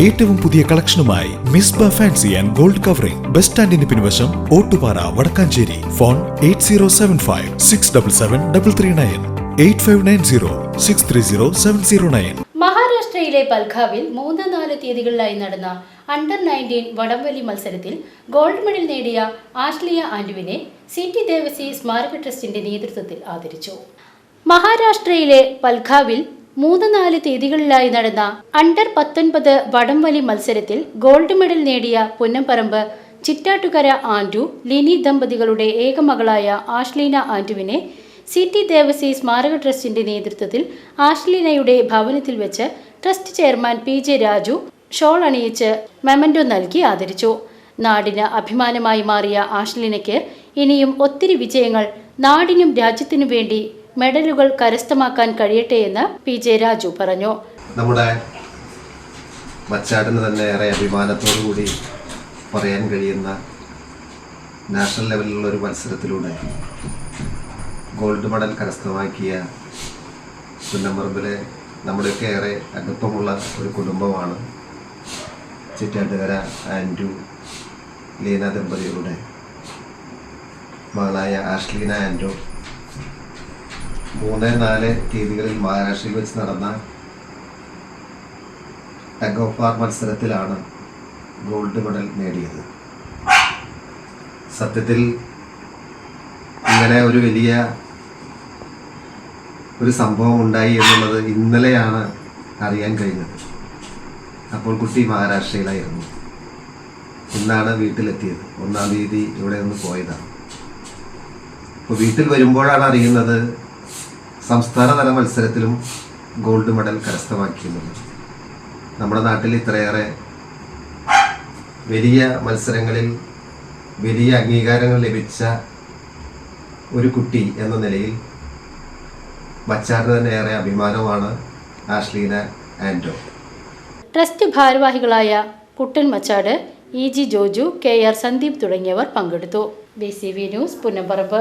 ഏറ്റവും പുതിയ കളക്ഷനുമായി Misba fancy and gold covering. Bus സ്റ്റാൻഡിന് പിൻവശം Ottupara Vadakkanchery. Phone eight zero seven five six double seven double three nine. Eight five nine zero six three zero seven zero nine. മഹാരാഷ്ട്രയിലെ പൽഘാവിൽ മൂന്ന് നാല് തീയതികളിലായി നടന്ന under nineteen വടംവലി മത്സരത്തിൽ gold medal നേടിയ ആഷ്ലിയ ആൻഡുവിനെ സി ടി ദേവസി സ്മാരക ട്രസ്റ്റിന്റെ നേതൃത്വത്തിൽ ആദരിച്ചു. മഹാരാഷ്ട്രയിലെ പൽഘാവിൽ മൂന്ന് നാല് തീയതികളിലായി നടന്ന അണ്ടർ പത്തൊൻപത് വടംവലി മത്സരത്തിൽ ഗോൾഡ് മെഡൽ നേടിയ പുന്നംപറമ്പ് ചിറ്റാട്ടുകര ആൻഡു ലിനി ദമ്പതികളുടെ ഏകമകളായ ആഷ്ലീന ആൻഡുവിനെ സി ടി ദേവസി സ്മാരക ട്രസ്റ്റിന്റെ നേതൃത്വത്തിൽ ആഷ്ലീനയുടെ ഭവനത്തിൽ വെച്ച് trust chairman P J Raju shawl അണിയിച്ച് memento നൽകി ആദരിച്ചു. നാടിന് അഭിമാനമായി മാറിയ ആഷ്ലീനയ്ക്ക് ഇനിയും ഒത്തിരി വിജയങ്ങൾ നാടിനും രാജ്യത്തിനും വേണ്ടി മെഡലുകൾ കരസ്ഥമാക്കാൻ കഴിയട്ടെ എന്ന് പി ജെ രാജു പറഞ്ഞു. നമ്മുടെ മച്ചാടിന് തന്നെ ഏറെ അഭിമാനത്തോടു കൂടി പറയാൻ കഴിയുന്ന നാഷണൽ ലെവലിലുള്ള ഒരു മത്സരത്തിലൂടെ ഗോൾഡ് മെഡൽ കരസ്ഥമാക്കിയ പുന്നമ്പറമ്പിലെ നമ്മുടെയൊക്കെ ഏറെ അടുപ്പമുള്ള ഒരു കുടുംബമാണ് ചിറ്റാട്ടുകര ആൻഡു ലീന ദമ്പതികളുടെ മകളായ ആഷ്ലീന ആൻഡോ മൂന്ന് നാല് തീയതികളിൽ മഹാരാഷ്ട്രയിൽ വെച്ച് നടന്ന ടഗ് ഓഫ് വാർ മത്സരത്തിലാണ് ഗോൾഡ് മെഡൽ നേടിയത്. സത്യത്തിൽ ഇങ്ങനെ ഒരു വലിയ ഒരു സംഭവം ഉണ്ടായി എന്നുള്ളത് ഇന്നലെയാണ് അറിയാൻ കഴിഞ്ഞത്. അപ്പോൾ കുട്ടി മഹാരാഷ്ട്രയിലായിരുന്നു. ഇന്നാണ് വീട്ടിലെത്തിയത്. ഒന്നാം തീയതി ഇവിടെ നിന്ന് പോയതാണ്. അപ്പോൾ വീട്ടിൽ വരുമ്പോഴാണ് അറിയുന്നത് സംസ്ഥാനതല മത്സരത്തിലും ഗോൾഡ് മെഡൽ കരസ്ഥമാക്കിയെന്നുള്ളത് നമ്മുടെ നാട്ടിൽ ഇത്രയേറെ വലിയ മത്സരങ്ങളിൽ വലിയ അംഗീകാരങ്ങൾ ലഭിച്ച ഒരു കുട്ടി എന്ന നിലയിൽ ബച്ചാറിന് തന്നെ ഏറെ അഭിമാനമാണ് ആഷ്ലീന ആൻഡോ ട്രസ്റ്റ് ഭാരവാഹികളായ Kuttan Machad E G Joju K R Sandeep തുടങ്ങിയവർ പങ്കെടുത്തു. B C V news Punnapparambu